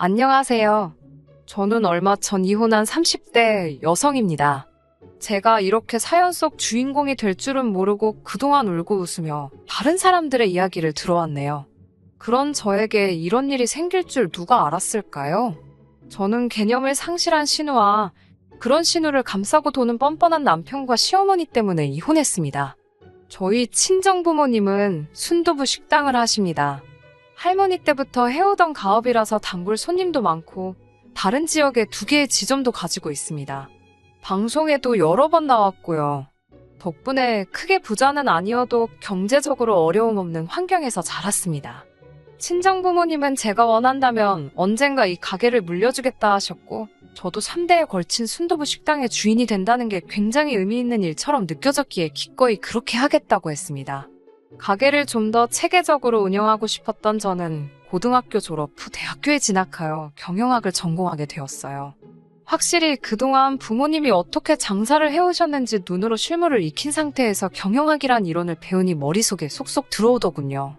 안녕하세요. 저는 얼마 전 이혼한 30대 여성입니다. 제가 이렇게 사연 속 주인공이 될 줄은 모르고 그동안 울고 웃으며 다른 사람들의 이야기를 들어왔네요. 그런 저에게 이런 일이 생길 줄 누가 알았을까요? 저는 개념을 상실한 신우와 그런 신우를 감싸고 도는 뻔뻔한 남편과 시어머니 때문에 이혼했습니다. 저희 친정 부모님은 순두부 식당을 하십니다. 할머니 때부터 해오던 가업이라서 단골 손님도 많고 다른 지역에 두 개의 지점도 가지고 있습니다. 방송에도 여러 번 나왔고요. 덕분에 크게 부자는 아니어도 경제적으로 어려움 없는 환경에서 자랐습니다. 친정 부모님은 제가 원한다면 언젠가 이 가게를 물려주겠다 하셨고, 저도 3대에 걸친 순두부 식당의 주인이 된다는 게 굉장히 의미 있는 일처럼 느껴졌기에 기꺼이 그렇게 하겠다고 했습니다. 가게를 좀 더 체계적으로 운영하고 싶었던 저는 고등학교 졸업 후 대학교에 진학하여 경영학을 전공하게 되었어요. 확실히 그동안 부모님이 어떻게 장사를 해오셨는지 눈으로 실물을 익힌 상태에서 경영학이란 이론을 배우니 머릿속에 쏙쏙 들어오더군요.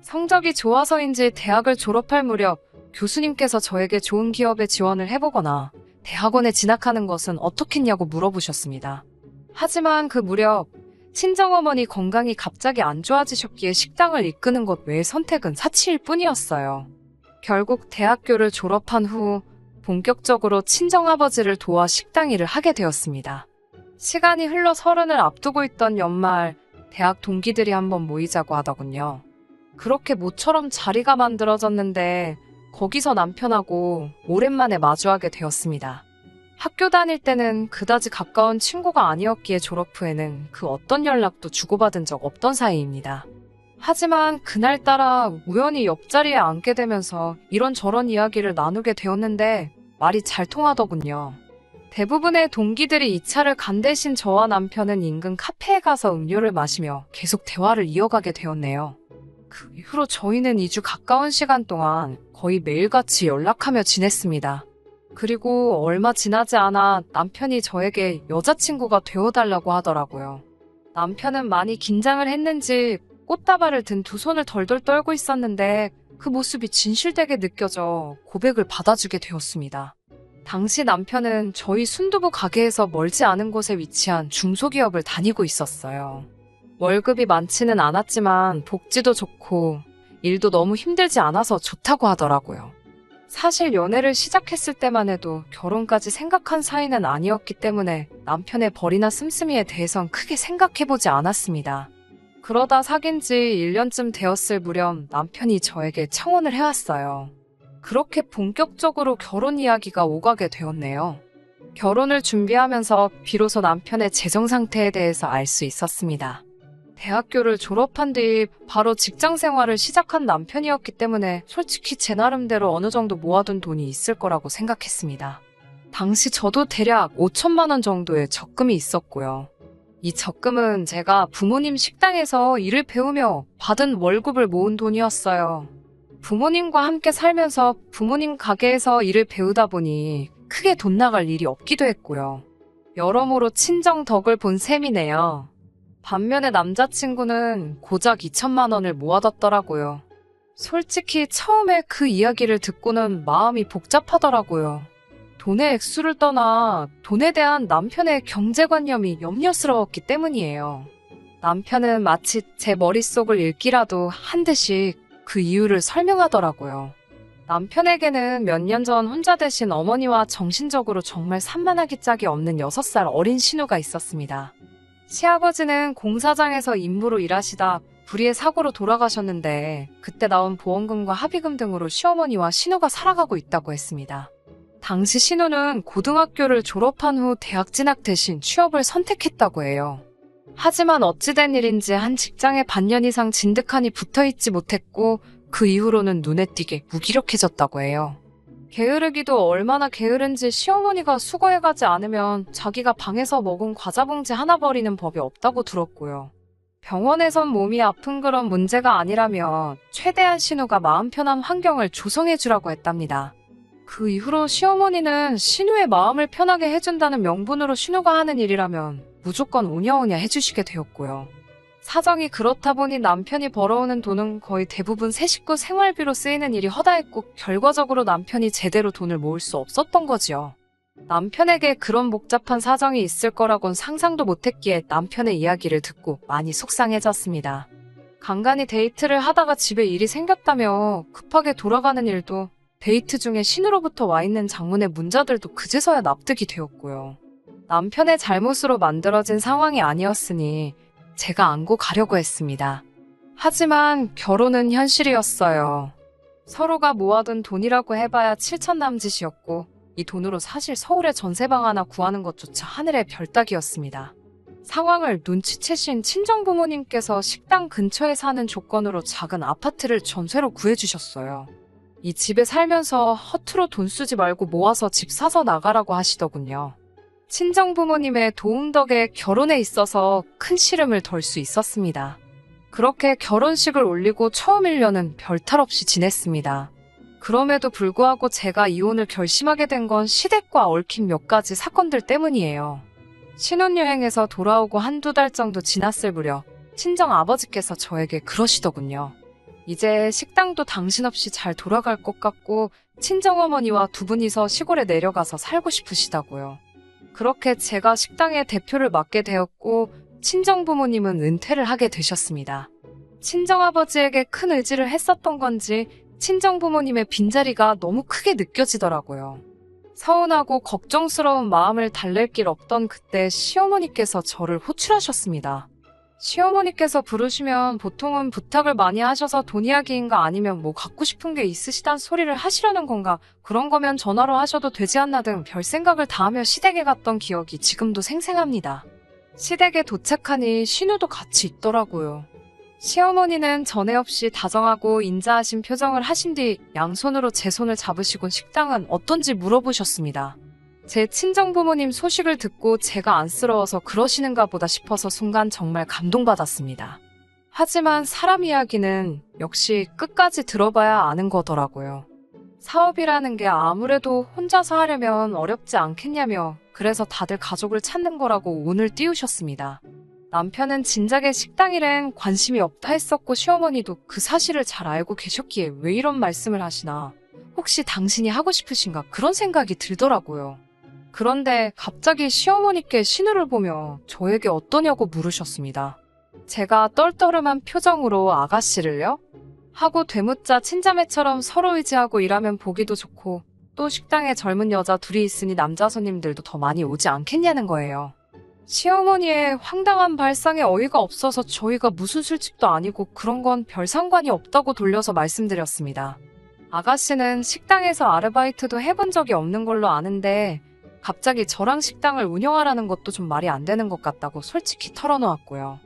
성적이 좋아서인지 대학을 졸업할 무렵 교수님께서 저에게 좋은 기업에 지원을 해보거나 대학원에 진학하는 것은 어떻겠냐고 물어보셨습니다. 하지만 그 무렵 친정어머니 건강이 갑자기 안 좋아지셨기에 식당을 이끄는 것 외의 선택은 사치일 뿐이었어요. 결국 대학교를 졸업한 후 본격적으로 친정아버지를 도와 식당 일을 하게 되었습니다. 시간이 흘러 서른을 앞두고 있던 연말, 대학 동기들이 한번 모이자고 하더군요. 그렇게 모처럼 자리가 만들어졌는데, 거기서 남편하고 오랜만에 마주하게 되었습니다. 학교 다닐 때는 그다지 가까운 친구가 아니었기에 졸업 후에는 그 어떤 연락도 주고받은 적 없던 사이입니다. 하지만 그날따라 우연히 옆자리에 앉게 되면서 이런저런 이야기를 나누게 되었는데 말이 잘 통하더군요. 대부분의 동기들이 이 차를 간 대신 저와 남편은 인근 카페에 가서 음료를 마시며 계속 대화를 이어가게 되었네요. 그 이후로 저희는 2주 가까운 시간 동안 거의 매일같이 연락하며 지냈습니다. 그리고 얼마 지나지 않아 남편이 저에게 여자친구가 되어달라고 하더라고요. 남편은 많이 긴장을 했는지 꽃다발을 든 두 손을 덜덜 떨고 있었는데 그 모습이 진실되게 느껴져 고백을 받아주게 되었습니다. 당시 남편은 저희 순두부 가게에서 멀지 않은 곳에 위치한 중소기업을 다니고 있었어요. 월급이 많지는 않았지만 복지도 좋고 일도 너무 힘들지 않아서 좋다고 하더라고요. 사실 연애를 시작했을 때만 해도 결혼까지 생각한 사이는 아니었기 때문에 남편의 벌이나 씀씀이에 대해선 크게 생각해보지 않았습니다. 그러다 사귄 지 1년쯤 되었을 무렵 남편이 저에게 청혼을 해왔어요. 그렇게 본격적으로 결혼 이야기가 오가게 되었네요. 결혼을 준비하면서 비로소 남편의 재정 상태에 대해서 알 수 있었습니다. 대학교를 졸업한 뒤 바로 직장 생활을 시작한 남편이었기 때문에 솔직히 제 나름대로 어느 정도 모아둔 돈이 있을 거라고 생각했습니다. 당시 저도 대략 5천만 원 정도의 적금이 있었고요. 이 적금은 제가 부모님 식당에서 일을 배우며 받은 월급을 모은 돈이었어요. 부모님과 함께 살면서 부모님 가게에서 일을 배우다 보니 크게 돈 나갈 일이 없기도 했고요. 여러모로 친정 덕을 본 셈이네요. 반면에 남자친구는 고작 2천만 원을 모아뒀더라고요. 솔직히 처음에 그 이야기를 듣고는 마음이 복잡하더라고요. 돈의 액수를 떠나 돈에 대한 남편의 경제관념이 염려스러웠기 때문이에요. 남편은 마치 제 머릿속을 읽기라도 한 듯이 그 이유를 설명하더라고요. 남편에게는 몇 년 전 혼자 되신 어머니와 정신적으로 정말 산만하기 짝이 없는 6살 어린 신우가 있었습니다. 시아버지는 공사장에서 임무로 일하시다 불의의 사고로 돌아가셨는데 그때 나온 보험금과 합의금 등으로 시어머니와 신우가 살아가고 있다고 했습니다. 당시 신우는 고등학교를 졸업한 후 대학 진학 대신 취업을 선택했다고 해요. 하지만 어찌된 일인지 한 직장에 반년 이상 진득하니 붙어 있지 못했고 그 이후로는 눈에 띄게 무기력해졌다고 해요. 게으르기도 얼마나 게으른지 시어머니가 수거해가지 않으면 자기가 방에서 먹은 과자 봉지 하나 버리는 법이 없다고 들었고요. 병원에선 몸이 아픈 그런 문제가 아니라면 최대한 신우가 마음 편한 환경을 조성해주라고 했답니다. 그 이후로 시어머니는 신우의 마음을 편하게 해준다는 명분으로 신우가 하는 일이라면 무조건 오냐오냐 해주시게 되었고요. 사정이 그렇다 보니 남편이 벌어오는 돈은 거의 대부분 새 식구 생활비로 쓰이는 일이 허다했고 결과적으로 남편이 제대로 돈을 모을 수 없었던 거지요. 남편에게 그런 복잡한 사정이 있을 거라곤 상상도 못했기에 남편의 이야기를 듣고 많이 속상해졌습니다. 간간히 데이트를 하다가 집에 일이 생겼다며 급하게 돌아가는 일도 데이트 중에 신으로부터 와 있는 장문의 문자들도 그제서야 납득이 되었고요. 남편의 잘못으로 만들어진 상황이 아니었으니 제가 안고 가려고 했습니다. 하지만 결혼은 현실이었어요. 서로가 모아둔 돈이라고 해봐야 7천 남짓이었고 이 돈으로 사실 서울에 전세방 하나 구하는 것조차 하늘의 별따기였습니다. 상황을 눈치채신 친정 부모님께서 식당 근처에 사는 조건으로 작은 아파트를 전세로 구해주셨어요. 이 집에 살면서 허투루 돈 쓰지 말고 모아서 집 사서 나가라고 하시더군요. 친정 부모님의 도움 덕에 결혼에 있어서 큰 시름을 덜 수 있었습니다. 그렇게 결혼식을 올리고 처음 1년은 별탈 없이 지냈습니다. 그럼에도 불구하고 제가 이혼을 결심하게 된 건 시댁과 얽힌 몇 가지 사건들 때문이에요. 신혼여행에서 돌아오고 한두 달 정도 지났을 무렵 친정 아버지께서 저에게 그러시더군요. 이제 식당도 당신 없이 잘 돌아갈 것 같고 친정어머니와 두 분이서 시골에 내려가서 살고 싶으시다고요. 그렇게 제가 식당의 대표를 맡게 되었고 친정 부모님은 은퇴를 하게 되셨습니다. 친정아버지에게 큰 의지를 했었던 건지 친정 부모님의 빈자리가 너무 크게 느껴지더라고요. 서운하고 걱정스러운 마음을 달랠 길 없던 그때 시어머니께서 저를 호출하셨습니다. 시어머니께서 부르시면 보통은 부탁을 많이 하셔서 돈 이야기인가 아니면 뭐 갖고 싶은 게 있으시단 소리를 하시려는 건가 그런 거면 전화로 하셔도 되지 않나 등 별 생각을 다 하며 시댁에 갔던 기억이 지금도 생생합니다. 시댁에 도착하니 신우도 같이 있더라고요. 시어머니는 전에 없이 다정하고 인자하신 표정을 하신 뒤 양손으로 제 손을 잡으시곤 식당은 어떤지 물어보셨습니다. 제 친정 부모님 소식을 듣고 제가 안쓰러워서 그러시는가 보다 싶어서 순간 정말 감동받았습니다. 하지만 사람 이야기는 역시 끝까지 들어봐야 아는 거더라고요. 사업이라는 게 아무래도 혼자서 하려면 어렵지 않겠냐며 그래서 다들 가족을 찾는 거라고 운을 띄우셨습니다. 남편은 진작에 식당 일엔 관심이 없다 했었고 시어머니도 그 사실을 잘 알고 계셨기에 왜 이런 말씀을 하시나 혹시 당신이 하고 싶으신가 그런 생각이 들더라고요. 그런데 갑자기 시어머니께 신우를 보며 저에게 어떠냐고 물으셨습니다. 제가 떨떠름한 표정으로 아가씨를요? 하고 되묻자 친자매처럼 서로 의지하고 일하면 보기도 좋고 또 식당에 젊은 여자 둘이 있으니 남자 손님들도 더 많이 오지 않겠냐는 거예요. 시어머니의 황당한 발상에 어이가 없어서 저희가 무슨 술집도 아니고 그런 건 별 상관이 없다고 돌려서 말씀드렸습니다. 아가씨는 식당에서 아르바이트도 해본 적이 없는 걸로 아는데 갑자기 저랑 식당을 운영하라는 것도 좀 말이 안 되는 것 같다고 솔직히 털어놓았고요.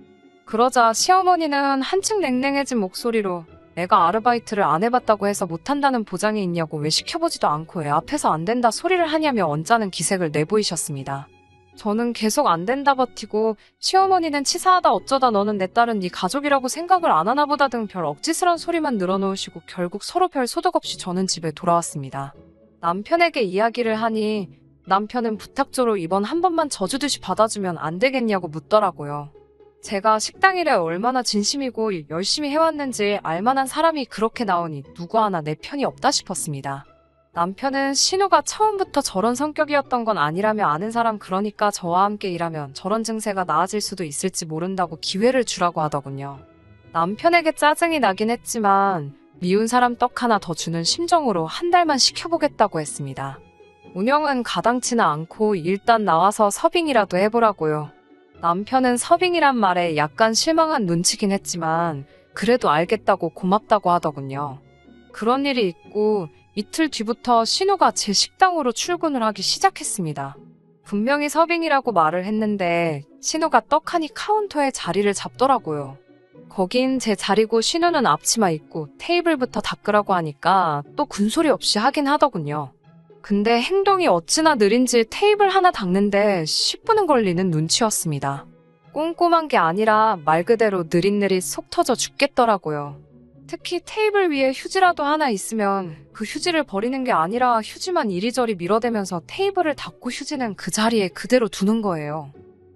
그러자 시어머니는 한층 냉랭해진 목소리로 내가 아르바이트를 안 해봤다고 해서 못한다는 보장이 있냐고 왜 시켜보지도 않고 애 앞에서 안 된다 소리를 하냐며 언짢은 기색을 내보이셨습니다. 저는 계속 안 된다 버티고 시어머니는 치사하다 어쩌다 너는 내 딸은 네 가족이라고 생각을 안 하나 보다 등 별 억지스런 소리만 늘어놓으시고 결국 서로 별 소득 없이 저는 집에 돌아왔습니다. 남편에게 이야기를 하니 남편은 부탁조로 이번 한 번만 저주듯이 받아주면 안 되겠냐고 묻더라고요. 제가 식당 일에 얼마나 진심이고 열심히 해왔는지 알만한 사람이 그렇게 나오니 누구 하나 내 편이 없다 싶었습니다. 남편은 신우가 처음부터 저런 성격이었던 건 아니라며 아는 사람 그러니까 저와 함께 일하면 저런 증세가 나아질 수도 있을지 모른다고 기회를 주라고 하더군요. 남편에게 짜증이 나긴 했지만 미운 사람 떡 하나 더 주는 심정으로 한 달만 시켜보겠다고 했습니다. 운영은 가당치는 않고 일단 나와서 서빙이라도 해보라고요. 남편은 서빙이란 말에 약간 실망한 눈치긴 했지만 그래도 알겠다고 고맙다고 하더군요. 그런 일이 있고 이틀 뒤부터 신우가 제 식당으로 출근을 하기 시작했습니다. 분명히 서빙이라고 말을 했는데 신우가 떡하니 카운터에 자리를 잡더라고요. 거긴 제 자리고 신우는 앞치마 입고 테이블부터 닦으라고 하니까 또 군소리 없이 하긴 하더군요. 근데 행동이 어찌나 느린지 테이블 하나 닦는데 10분은 걸리는 눈치였습니다. 꼼꼼한 게 아니라 말 그대로 느릿느릿 속 터져 죽겠더라고요. 특히 테이블 위에 휴지라도 하나 있으면 그 휴지를 버리는 게 아니라 휴지만 이리저리 밀어대면서 테이블을 닦고 휴지는 그 자리에 그대로 두는 거예요.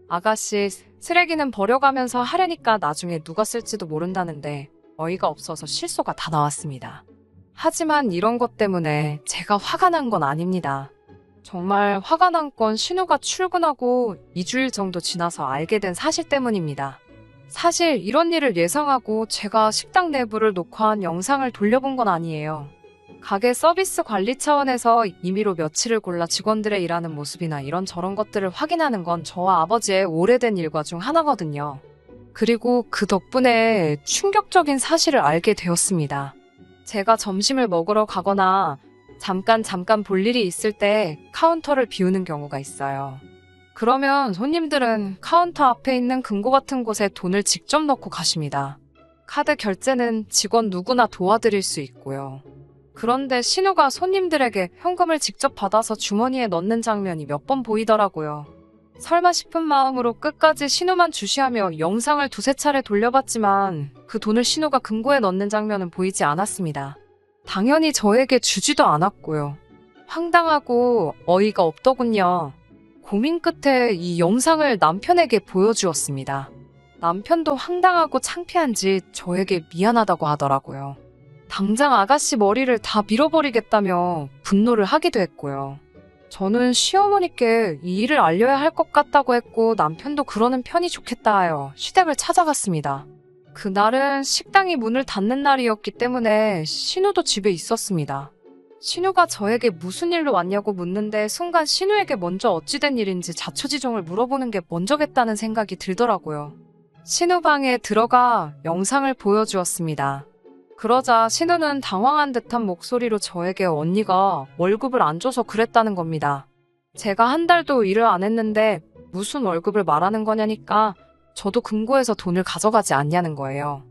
아가씨, 쓰레기는 버려가면서 하려니까 나중에 누가 쓸지도 모른다는데 어이가 없어서 실소가 다 나왔습니다. 하지만 이런 것 때문에 제가 화가 난 건 아닙니다. 정말 화가 난 건 신우가 출근하고 2주일 정도 지나서 알게 된 사실 때문입니다. 사실 이런 일을 예상하고 제가 식당 내부를 녹화한 영상을 돌려본 건 아니에요. 가게 서비스 관리 차원에서 임의로 며칠을 골라 직원들의 일하는 모습이나 이런 저런 것들을 확인하는 건 저와 아버지의 오래된 일과 중 하나거든요. 그리고 그 덕분에 충격적인 사실을 알게 되었습니다. 제가 점심을 먹으러 가거나 잠깐 잠깐 볼 일이 있을 때 카운터를 비우는 경우가 있어요. 그러면 손님들은 카운터 앞에 있는 금고 같은 곳에 돈을 직접 넣고 가십니다. 카드 결제는 직원 누구나 도와드릴 수 있고요. 그런데 신우가 손님들에게 현금을 직접 받아서 주머니에 넣는 장면이 몇 번 보이더라고요. 설마 싶은 마음으로 끝까지 신우만 주시하며 영상을 두세 차례 돌려봤지만 그 돈을 신우가 금고에 넣는 장면은 보이지 않았습니다. 당연히 저에게 주지도 않았고요. 황당하고 어이가 없더군요. 고민 끝에 이 영상을 남편에게 보여주었습니다. 남편도 황당하고 창피한지 저에게 미안하다고 하더라고요. 당장 아가씨 머리를 다 밀어버리겠다며 분노를 하기도 했고요. 저는 시어머니께 이 일을 알려야 할 것 같다고 했고 남편도 그러는 편이 좋겠다 하여 시댁을 찾아갔습니다. 그날은 식당이 문을 닫는 날이었기 때문에 신우도 집에 있었습니다. 신우가 저에게 무슨 일로 왔냐고 묻는데 순간 신우에게 먼저 어찌된 일인지 자초지종을 물어보는 게 먼저겠다는 생각이 들더라고요. 신우 방에 들어가 영상을 보여주었습니다. 그러자 신우는 당황한 듯한 목소리로 저에게 언니가 월급을 안 줘서 그랬다는 겁니다. 제가 한 달도 일을 안 했는데 무슨 월급을 말하는 거냐니까 저도 금고에서 돈을 가져가지 않냐는 거예요.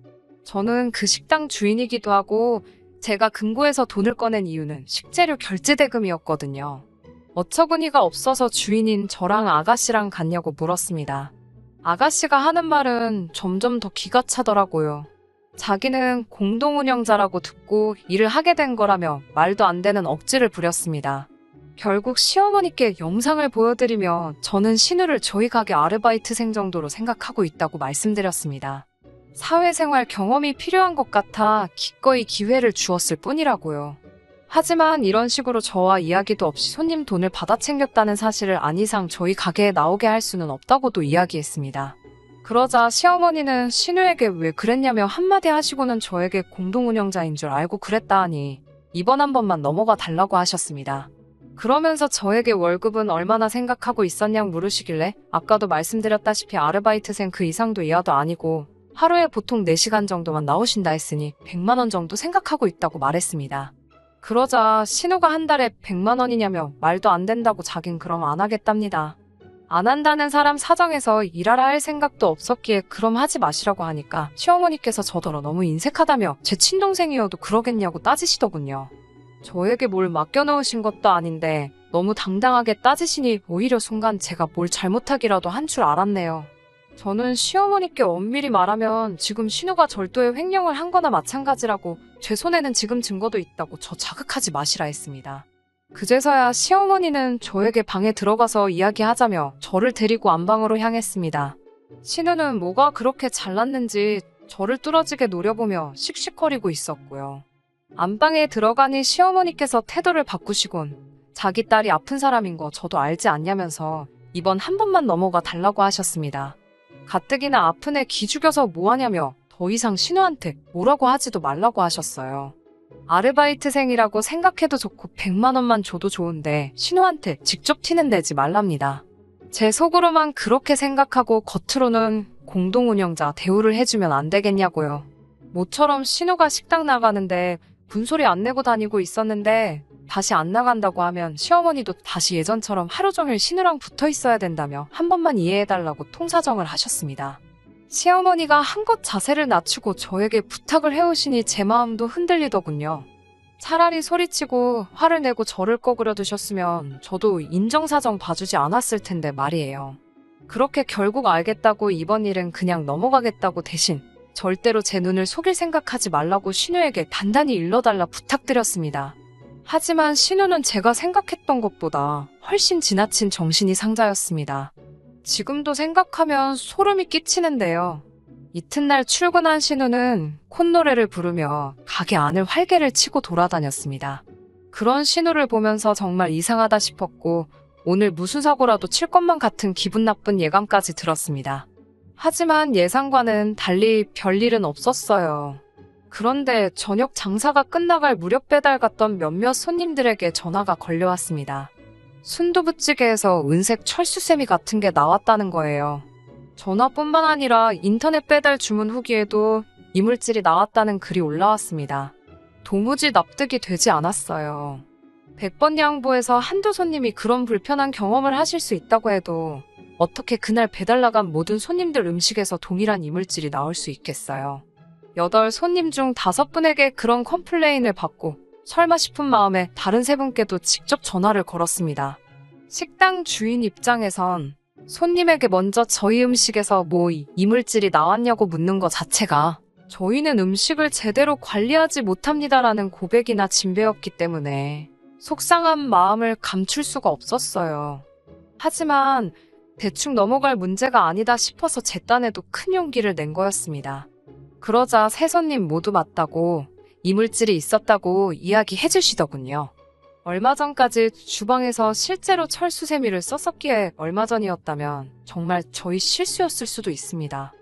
저는 그 식당 주인이기도 하고 제가 금고에서 돈을 꺼낸 이유는 식재료 결제 대금이었거든요. 어처구니가 없어서 주인인 저랑 아가씨랑 갔냐고 물었습니다. 아가씨가 하는 말은 점점 더 기가 차더라고요. 자기는 공동운영자라고 듣고 일을 하게 된 거라며 말도 안 되는 억지를 부렸습니다. 결국 시어머니께 영상을 보여드리며 저는 신우를 저희 가게 아르바이트생 정도로 생각하고 있다고 말씀드렸습니다. 사회생활 경험이 필요한 것 같아 기꺼이 기회를 주었을 뿐이라고요. 하지만 이런 식으로 저와 이야기도 없이 손님 돈을 받아 챙겼다는 사실을 안 이상 저희 가게에 나오게 할 수는 없다고도 이야기했습니다. 그러자 시어머니는 신우에게 왜 그랬냐며 한마디 하시고는 저에게 공동운영자인 줄 알고 그랬다 하니 이번 한 번만 넘어가 달라고 하셨습니다. 그러면서 저에게 월급은 얼마나 생각하고 있었냐고 물으시길래 아까도 말씀드렸다시피 아르바이트생 그 이상도 이하도 아니고 하루에 보통 4시간 정도만 나오신다 했으니 100만 원 정도 생각하고 있다고 말했습니다. 그러자 신우가 한 달에 100만 원이냐며 말도 안 된다고 자긴 그럼 안 하겠답니다. 안 한다는 사람 사정에서 일하라 할 생각도 없었기에 그럼 하지 마시라고 하니까 시어머니께서 저더러 너무 인색하다며 제 친동생이어도 그러겠냐고 따지시더군요. 저에게 뭘 맡겨놓으신 것도 아닌데 너무 당당하게 따지시니 오히려 순간 제가 뭘 잘못하기라도 한 줄 알았네요. 저는 시어머니께 엄밀히 말하면 지금 신우가 절도의 횡령을 한 거나 마찬가지라고 제 손에는 지금 증거도 있다고 저 자극하지 마시라 했습니다. 그제서야 시어머니는 저에게 방에 들어가서 이야기하자며 저를 데리고 안방으로 향했습니다. 신우는 뭐가 그렇게 잘났는지 저를 뚫어지게 노려보며 씩씩거리고 있었고요. 안방에 들어가니 시어머니께서 태도를 바꾸시곤 자기 딸이 아픈 사람인 거 저도 알지 않냐면서 이번 한 번만 넘어가 달라고 하셨습니다. 가뜩이나 아픈 애 기죽여서 뭐하냐며 더 이상 신우한테 뭐라고 하지도 말라고 하셨어요. 아르바이트생이라고 생각해도 좋고 100만 원만 줘도 좋은데 신우한테 직접 티는 내지 말랍니다. 제 속으로만 그렇게 생각하고 겉으로는 공동운영자 대우를 해주면 안 되겠냐고요. 모처럼 신우가 식당 나가는데 분소리 안 내고 다니고 있었는데 다시 안 나간다고 하면 시어머니도 다시 예전처럼 하루 종일 신우랑 붙어 있어야 된다며 한 번만 이해해달라고 통사정을 하셨습니다. 시어머니가 한껏 자세를 낮추고 저에게 부탁을 해오시니 제 마음도 흔들리더군요. 차라리 소리치고 화를 내고 저를 꺼그려 두셨으면 저도 인정사정 봐주지 않았을 텐데 말이에요. 그렇게 결국 알겠다고 이번 일은 그냥 넘어가겠다고 대신 절대로 제 눈을 속일 생각하지 말라고 신우에게 단단히 일러달라 부탁드렸습니다. 하지만 신우는 제가 생각했던 것보다 훨씬 지나친 정신이 상자였습니다. 지금도 생각하면 소름이 끼치는데요. 이튿날 출근한 신우는 콧노래를 부르며 가게 안을 활개를 치고 돌아다녔습니다. 그런 신우를 보면서 정말 이상하다 싶었고 오늘 무슨 사고라도 칠 것만 같은 기분 나쁜 예감까지 들었습니다. 하지만 예상과는 달리 별일은 없었어요. 그런데 저녁 장사가 끝나갈 무렵 배달 갔던 몇몇 손님들에게 전화가 걸려왔습니다. 순두부찌개에서 은색 철수세미 같은 게 나왔다는 거예요. 전화뿐만 아니라 인터넷 배달 주문 후기에도 이물질이 나왔다는 글이 올라왔습니다. 도무지 납득이 되지 않았어요. 100번 양보해서 한두 손님이 그런 불편한 경험을 하실 수 있다고 해도 어떻게 그날 배달 나간 모든 손님들 음식에서 동일한 이물질이 나올 수 있겠어요. 여덟 손님 중 다섯 분에게 그런 컴플레인을 받고 설마 싶은 마음에 다른 세 분께도 직접 전화를 걸었습니다. 식당 주인 입장에선 손님에게 먼저 저희 음식에서 뭐 이- 이물질이 나왔냐고 묻는 것 자체가 저희는 음식을 제대로 관리하지 못합니다라는 고백이나 진배였기 때문에 속상한 마음을 감출 수가 없었어요. 하지만 대충 넘어갈 문제가 아니다 싶어서 제 딴에도 큰 용기를 낸 거였습니다. 그러자 세 손님 모두 맞다고 이물질이 있었다고 이야기해 주시더군요. 얼마 전까지 주방에서 실제로 철수세미를 썼었기에 얼마 전이었다면 정말 저희 실수였을 수도 있습니다.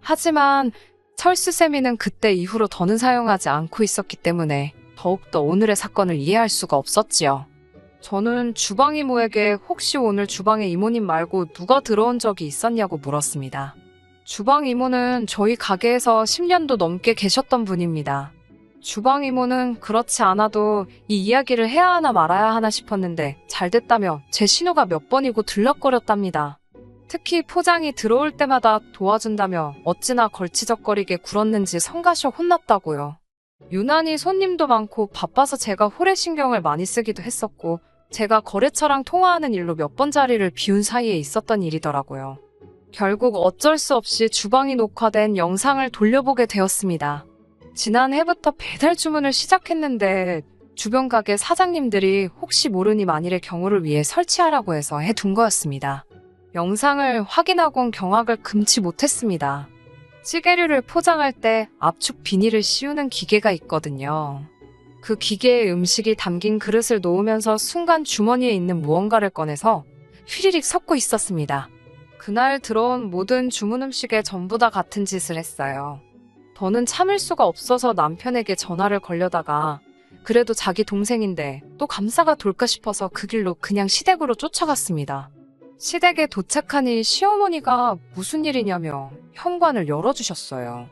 하지만 철수세미는 그때 이후로 더는 사용하지 않고 있었기 때문에 더욱더 오늘의 사건을 이해할 수가 없었지요. 저는 주방 이모에게 혹시 오늘 주방에 이모님 말고 누가 들어온 적이 있었냐고 물었습니다. 주방 이모는 저희 가게에서 10년도 넘게 계셨던 분입니다. 주방 이모는 그렇지 않아도 이 이야기를 해야 하나 말아야 하나 싶었는데 잘 됐다며 제 신호가 몇 번이고 들락거렸답니다. 특히 포장이 들어올 때마다 도와준다며 어찌나 걸치적거리게 굴었는지 성가셔 혼났다고요. 유난히 손님도 많고 바빠서 제가 홀에 신경을 많이 쓰기도 했었고 제가 거래처랑 통화하는 일로 몇 번 자리를 비운 사이에 있었던 일이더라고요. 결국 어쩔 수 없이 주방이 녹화된 영상을 돌려보게 되었습니다. 지난해부터 배달 주문을 시작했는데 주변 가게 사장님들이 혹시 모르니 만일의 경우를 위해 설치하라고 해서 해둔 거였습니다. 영상을 확인하곤 경악을 금치 못했습니다. 찌개류를 포장할 때 압축 비닐을 씌우는 기계가 있거든요. 그 기계에 음식이 담긴 그릇을 놓으면서 순간 주머니에 있는 무언가를 꺼내서 휘리릭 섞고 있었습니다. 그날 들어온 모든 주문 음식에 전부 다 같은 짓을 했어요. 더는 참을 수가 없어서 남편에게 전화를 걸려다가 그래도 자기 동생인데 또 감사가 돌까 싶어서 그 길로 그냥 시댁으로 쫓아갔습니다. 시댁에 도착하니 시어머니가 무슨 일이냐며 현관을 열어주셨어요.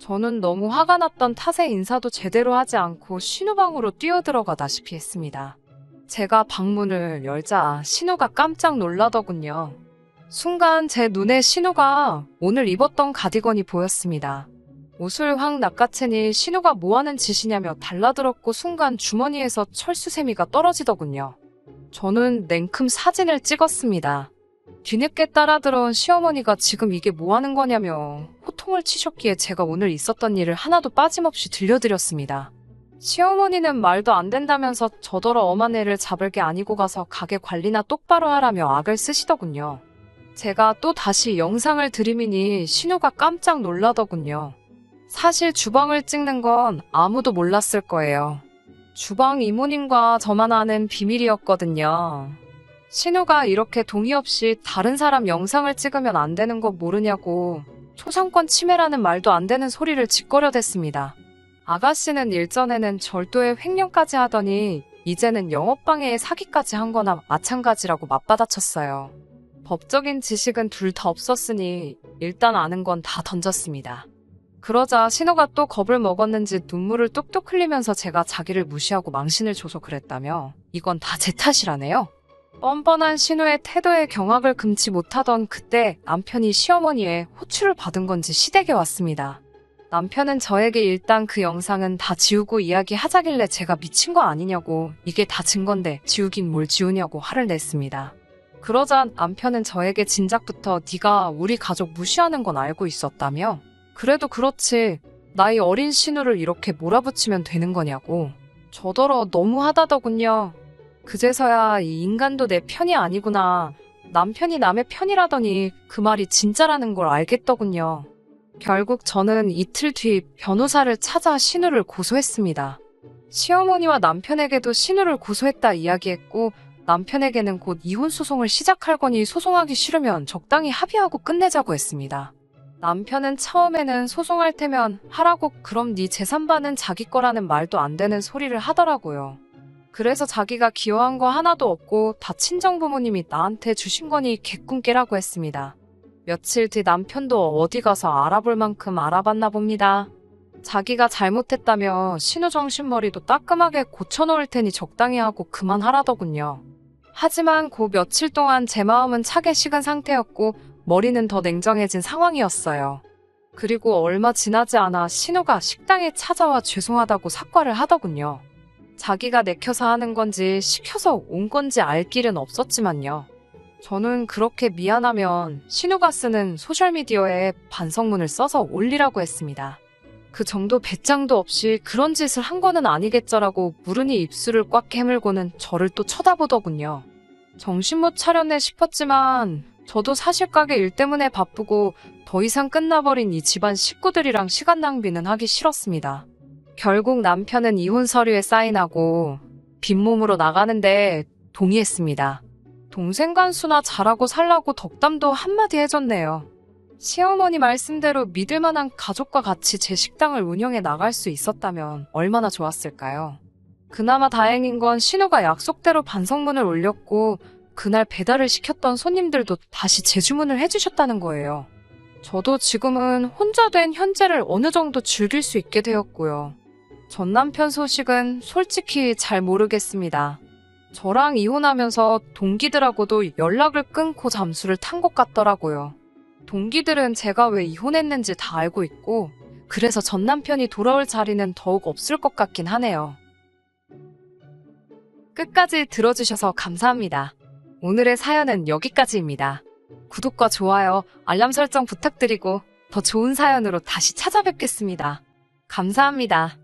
저는 너무 화가 났던 탓에 인사도 제대로 하지 않고 신우방으로 뛰어들어가다시피 했습니다. 제가 방문을 열자 신우가 깜짝 놀라더군요. 순간 제 눈에 신우가 오늘 입었던 가디건이 보였습니다. 옷을 확 낚아채니 신우가 뭐하는 짓이냐며 달라들었고 순간 주머니에서 철수세미가 떨어지더군요. 저는 냉큼 사진을 찍었습니다. 뒤늦게 따라 들어온 시어머니가 지금 이게 뭐 하는 거냐며 호통을 치셨기에 제가 오늘 있었던 일을 하나도 빠짐없이 들려드렸습니다. 시어머니는 말도 안 된다면서 저더러 엄한 애를 잡을 게 아니고 가서 가게 관리나 똑바로 하라며 악을 쓰시더군요. 제가 또 다시 영상을 들이미니 신우가 깜짝 놀라더군요. 사실 주방을 찍는 건 아무도 몰랐을 거예요. 주방 이모님과 저만 아는 비밀이었거든요. 신우가 이렇게 동의 없이 다른 사람 영상을 찍으면 안 되는 거 모르냐고 초상권 침해라는 말도 안 되는 소리를 짓거려댔습니다. 아가씨는 일전에는 절도에 횡령까지 하더니 이제는 영업방해에 사기까지 한 거나 마찬가지라고 맞받아쳤어요. 법적인 지식은 둘 다 없었으니 일단 아는 건 다 던졌습니다. 그러자 신호가 또 겁을 먹었는지 눈물을 뚝뚝 흘리면서 제가 자기를 무시하고 망신을 줘서 그랬다며 이건 다 제 탓이라네요. 뻔뻔한 신우의 태도에 경악을 금치 못하던 그때 남편이 시어머니의 호출을 받은 건지 시댁에 왔습니다. 남편은 저에게 일단 그 영상은 다 지우고 이야기하자길래 제가 미친 거 아니냐고 이게 다 증거인데 지우긴 뭘 지우냐고 화를 냈습니다. 그러자 남편은 저에게 진작부터 네가 우리 가족 무시하는 건 알고 있었다며 그래도 그렇지 나이 어린 신우를 이렇게 몰아붙이면 되는 거냐고 저더러 너무하다더군요. 그제서야 이 인간도 내 편이 아니구나 남편이 남의 편이라더니 그 말이 진짜라는 걸 알겠더군요. 결국 저는 이틀 뒤 변호사를 찾아 신우를 고소했습니다. 시어머니와 남편에게도 신우를 고소했다 이야기했고 남편에게는 곧 이혼 소송을 시작할 거니 소송하기 싫으면 적당히 합의하고 끝내자고 했습니다. 남편은 처음에는 소송할 테면 하라고 그럼 네 재산반은 자기 거라는 말도 안 되는 소리를 하더라고요. 그래서 자기가 기여한 거 하나도 없고 다 친정부모님이 나한테 주신 거니 개꿈 깨라고 했습니다. 며칠 뒤 남편도 어디 가서 알아볼 만큼 알아봤나 봅니다. 자기가 잘못했다며 신우 정신머리도 따끔하게 고쳐놓을 테니 적당히 하고 그만하라더군요. 하지만 그 며칠 동안 제 마음은 차게 식은 상태였고 머리는 더 냉정해진 상황이었어요. 그리고 얼마 지나지 않아 신우가 식당에 찾아와 죄송하다고 사과를 하더군요. 자기가 내켜서 하는 건지 시켜서 온 건지 알 길은 없었지만요. 저는 그렇게 미안하면 신우가 쓰는 소셜미디어에 반성문을 써서 올리라고 했습니다. 그 정도 배짱도 없이 그런 짓을 한 거는 아니겠죠라고 무른히 입술을 꽉 깨물고는 저를 또 쳐다보더군요. 정신 못 차렸네 싶었지만 저도 사실 가게 일 때문에 바쁘고 더 이상 끝나버린 이 집안 식구들이랑 시간 낭비는 하기 싫었습니다. 결국 남편은 이혼 서류에 사인하고 빈몸으로 나가는데 동의했습니다. 동생 간수나 잘하고 살라고 덕담도 한마디 해줬네요. 시어머니 말씀대로 믿을 만한 가족과 같이 제 식당을 운영해 나갈 수 있었다면 얼마나 좋았을까요? 그나마 다행인 건 신우가 약속대로 반성문을 올렸고 그날 배달을 시켰던 손님들도 다시 재주문을 해주셨다는 거예요. 저도 지금은 혼자 된 현재를 어느 정도 즐길 수 있게 되었고요. 전 남편 소식은 솔직히 잘 모르겠습니다. 저랑 이혼하면서 동기들하고도 연락을 끊고 잠수를 탄 것 같더라고요. 동기들은 제가 왜 이혼했는지 다 알고 있고, 그래서 전 남편이 돌아올 자리는 더욱 없을 것 같긴 하네요. 끝까지 들어주셔서 감사합니다. 오늘의 사연은 여기까지입니다. 구독과 좋아요, 알람 설정 부탁드리고 더 좋은 사연으로 다시 찾아뵙겠습니다. 감사합니다.